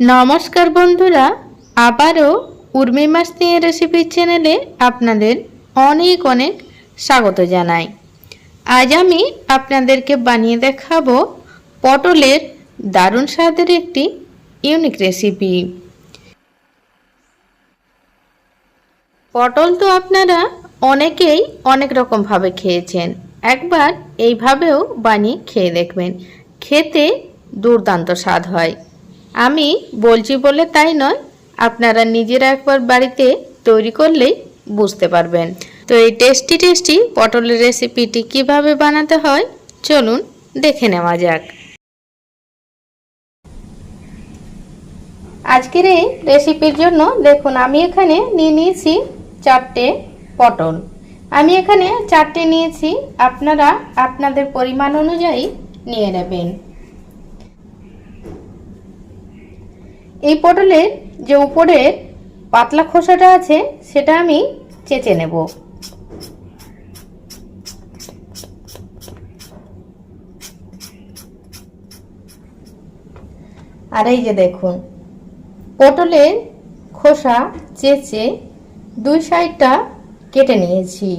নমস্কার বন্ধুরা, আবারও উর্মি মাছ নিয়ে রেসিপির চ্যানেলে আপনাদের অনেক অনেক স্বাগত জানাই। আজ আমি আপনাদেরকে বানিয়ে দেখাবো পটলের দারুণ স্বাদের একটি ইউনিক রেসিপি। পটল তো আপনারা অনেকেই অনেক রকমভাবে খেয়েছেন, একবার এইভাবেও বানিয়ে খেয়ে দেখবেন, খেতে দুর্দান্ত স্বাদ হয়। আমি বলছি বলে তাই নয়, আপনারা নিজেরা একবার বাড়িতে তৈরি করলেই বুঝতে পারবেন। তো এই টেস্টি টেস্টি পটলের রেসিপিটি কীভাবে বানাতে হয়, চলুন দেখে নেওয়া যাক। আজকের এই রেসিপির জন্য দেখুন, আমি এখানে নিয়ে নিয়েছি চারটে পটল। আমি এখানে চারটে নিয়েছি, আপনারা আপনাদের পরিমাণ অনুযায়ী নিয়ে নেবেন। এই পটলের যে উপরে পাতলা খোসাটা আছে, সেটা আমি চেঁচে নেব। আর এই যে দেখুন, পটলের খোসা চেঁচে দুই সাইডটা কেটে নিয়েছি।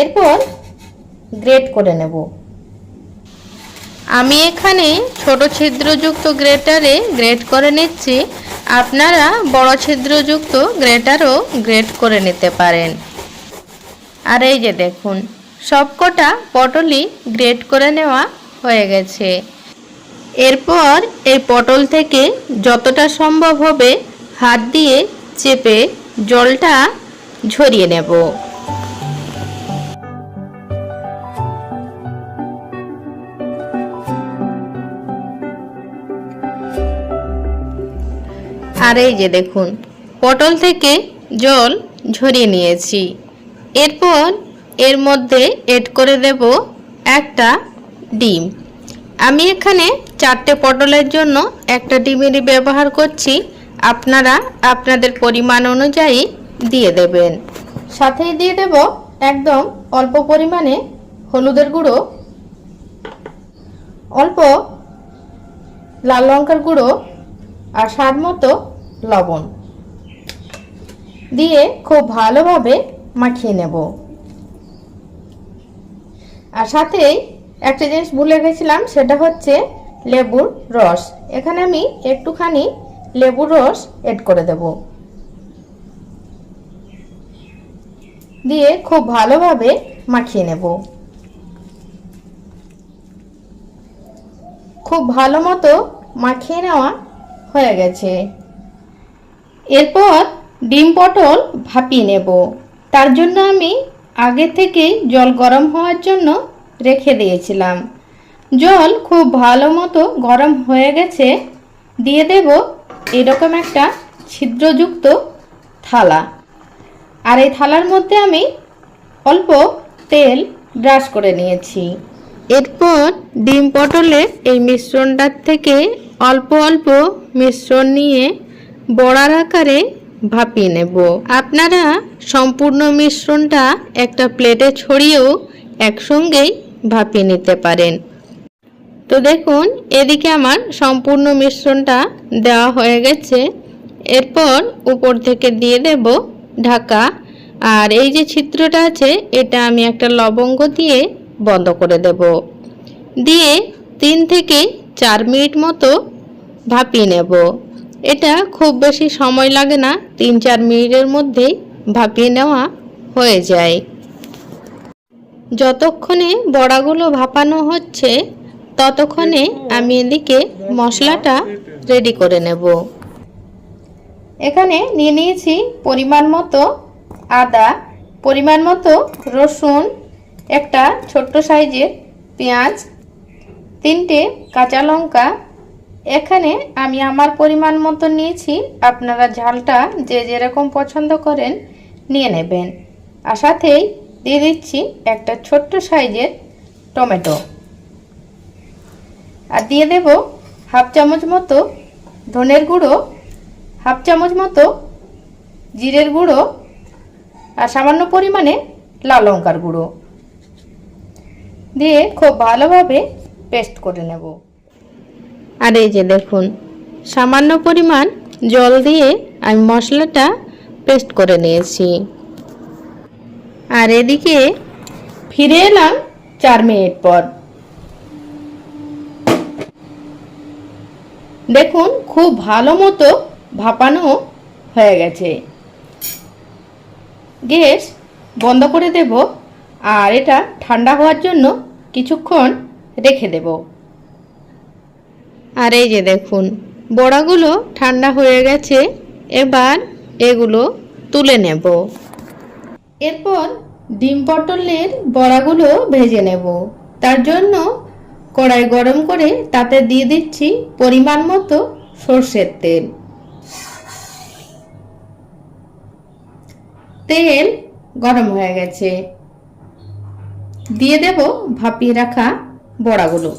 এরপর গ্রেট করে নেব। আমি এখানে ছোট ছিদ্রযুক্ত গ্রেটারে গ্রেট করে নিচ্ছি। আপনারা বড় ছিদ্রযুক্ত গ্রেটারও গ্রেট করে নিতে পারেন। আর এই যে দেখুন, সবকটা পটলই গ্রেট করে নেওয়া হয়ে গেছে। এরপর এই পটল থেকে যতটা সম্ভব হবে, হাত দিয়ে চেপে জলটা ঝরিয়ে নেব। আর এই যে দেখুন, পটল থেকে জল ঝরিয়ে নিয়েছি। এরপর এর মধ্যে এড করে দেব একটা ডিম। আমি এখানে চারটে পটলের জন্য একটা ডিমেরই ব্যবহার করছি। আপনারা আপনাদের পরিমাণ অনুযায়ী দিয়ে দেবেন। সাথেই দিয়ে দেব একদম অল্প পরিমাণে হলুদের গুঁড়ো, অল্প লাল লঙ্কার গুঁড়ো আর স্বাদ মতো লবণ। দিয়ে খুব ভালোভাবে মাখিয়ে নেব। আর সাথেই একটা জিনিস ভুলে গেছিলাম, সেটা হচ্ছে লেবুর রস। এখানে আমি একটুখানি লেবুর রস এড করে দেব। দিয়ে খুব ভালোভাবে মাখিয়ে নেব। খুব ভালো মতো মাখিয়ে নেওয়া হয়ে গেছে। এরপর ডিম পটল ভাপিয়ে নেব। তার জন্য আমি আগে থেকেই জল গরম হওয়ার জন্য রেখে দিয়েছিলাম। জল খুব ভালো মতো গরম হয়ে গেছে। দিয়ে দেব এরকম একটা ছিদ্রযুক্ত থালা। আর এই থালার মধ্যে আমি অল্প তেল ব্রাশ করে নিয়েছি। এরপর ডিম পটলের এই মিশ্রণটার থেকে অল্প অল্প মিশ্রণ নিয়ে বড়ার আকারে ভাপিয়ে নেব। আপনারা সম্পূর্ণ মিশ্রণটা একটা প্লেটে ছড়িয়েও একসঙ্গেই ভাপিয়ে নিতে পারেন। তো দেখুন, এদিকে আমার সম্পূর্ণ মিশ্রণটা দেওয়া হয়ে গেছে। এরপর উপর থেকে দিয়ে দেব ঢাকা। আর এই যে ছিদ্রটা আছে, এটা আমি একটা লবঙ্গ দিয়ে বন্ধ করে দেব। দিয়ে তিন থেকে চার মিনিট মতো ভাপিয়ে নেব। এটা খুব বেশি সময় লাগে না, তিন চার মিনিটের মধ্যেই ভাপিয়ে নেওয়া হয়ে যায়। যতক্ষণে বড়াগুলো ভাপানো হচ্ছে, ততক্ষণে আমি এদিকে মশলাটা রেডি করে নেব। এখানে নিয়ে নিয়েছি পরিমাণ মতো আদা, পরিমাণ মতো রসুন, একটা ছোট্ট সাইজের পেঁয়াজ তিনটে কাঁচা লঙ্কা। এখানে আমি আমার পরিমাণ মতো নিয়েছি। আপনারা ঝালটা যে যেরকম পছন্দ করেন নিয়ে নেবেন। আর সাথেই দিয়ে দিচ্ছি একটা ছোট্ট সাইজের টমেটো। আর দিয়ে দেব হাফ চামচ মতো ধনের গুঁড়ো, হাফ চামচ মতো জিরের গুঁড়ো আর সামান্য পরিমাণে লাল লঙ্কার গুঁড়ো। দিয়ে খুব ভালোভাবে পেস্ট করে নেব। আর এই যে দেখুন, সামান্য পরিমাণ জল দিয়ে আমি মশলাটা পেস্ট করে নিয়েছি। আর এদিকে ফিরে এলাম চার মিনিট পর। দেখুন, খুব ভালো মতো ভাপানো হয়ে গেছে। গ্যাস বন্ধ করে দেব, আর এটা ঠান্ডা হওয়ার জন্য কিছুক্ষণ রেখে দেব। আর এই যে দেখুন, বড়াগুলো ঠান্ডা হয়ে গেছে, এবার এগুলো তুলে নেব। এরপর ডিম পটলের বড়াগুলো ভেজে নেব। তার জন্য কড়াই গরম করে তাতে দিয়ে দিচ্ছি পরিমাণ মতো সর্ষের তেল। তেল গরম হয়ে গেছে। দিয়ে দেব ভাপিয়ে রাখা বড়াগুলো।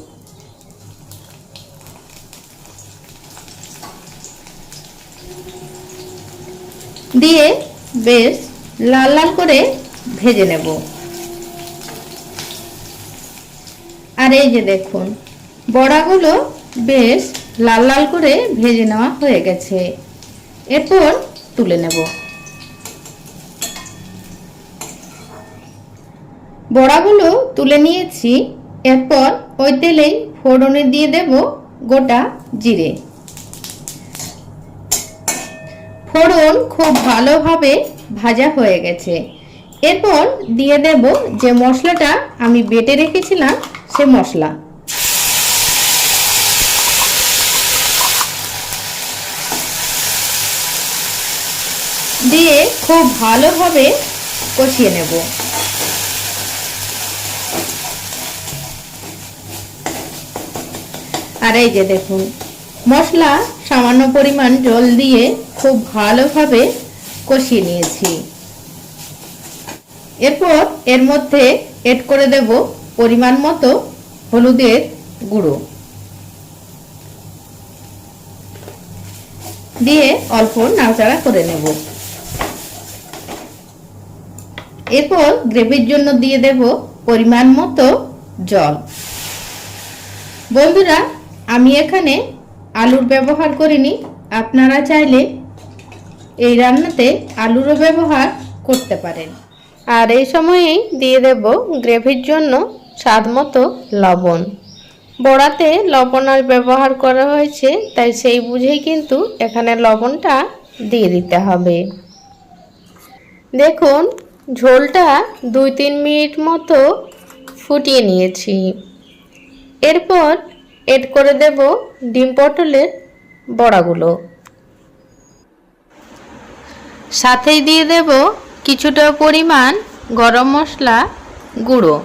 দিয়ে বেশ লাল লাল করে ভেজে নেব। আর এই যে দেখুন, বড়াগুলো বেশ লাল লাল করে ভেজে নেওয়া হয়ে গেছে। এরপর তুলে নেব। বড়াগুলো তুলে নিয়েছি এরপর ওই তেলেই ফোড়নে দিয়ে দেব গোটা জিরে। ফোড়ন খুব ভালোভাবে ভাজা হয়ে গেছে। এরপর দিয়ে দেব যে মশলাটা আমি বেটে রেখেছিলাম সে মশলা। দিয়ে খুব ভালোভাবে কষিয়ে নেব। আর এই যে দেখুন, মশলা সামান্য পরিমাণ জল দিয়ে খুব ভালোভাবে কষিয়ে নিয়েছি। এরপর এর মধ্যে এড করে দেব পরিমাণ মতো হলুদের গুঁড়ো। দিয়ে অল্প নাড়াচাড়া করে নেব। এরপর গ্রেভির জন্য দিয়ে দেব পরিমাণ মতো জল। বন্ধুরা আমি এখানে আলুর ব্যবহার করিনি। আপনারা চাইলে এই রান্নাতে আলুরও ব্যবহার করতে পারেন। আর এই সময়েই দিয়ে দেব গ্রেভির জন্য স্বাদ মতো লবণ। বড়াতে লবণ আর ব্যবহার করা হয়েছে, তাই সেই বুঝেই কিন্তু এখানে লবণটা দিয়ে দিতে হবে। দেখুন, ঝোলটা দুই তিন মিনিট মতো ফুটিয়ে নিয়েছি। এরপর এড করে দেব ডিম পটলের বড়াগুলো। সাথেই দিয়ে দেব কিছুটা পরিমাণ গরম মশলা গুঁড়ো।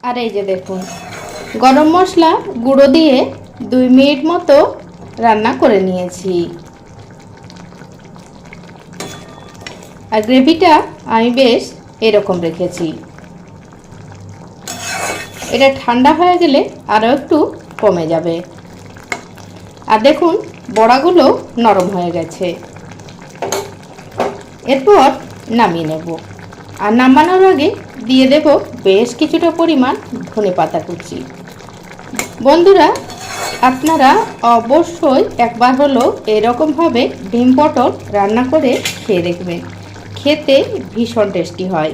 আর এই যে দেখুন, গরম মশলা গুঁড়ো দিয়ে দুই মিনিট মতো রান্না করে নিয়েছি। আর গ্রেভিটা আমি বেশ এরকম রেখেছি। এটা ঠান্ডা হয়ে গেলে আরও একটু কমে যাবে। আর দেখুন, বড়াগুলো নরম হয়ে গেছে। এরপর নামিয়ে নেব। আর নামানোর আগে দিয়ে দেব বেশ কিছুটা পরিমাণ ধনে পাতা কুচি। বন্ধুরা, আপনারা অবশ্যই একবার হলো এরকমভাবে ডিম পটল রান্না করে খেয়ে দেখবেন। খেতে ভীষণ টেস্টি হয়।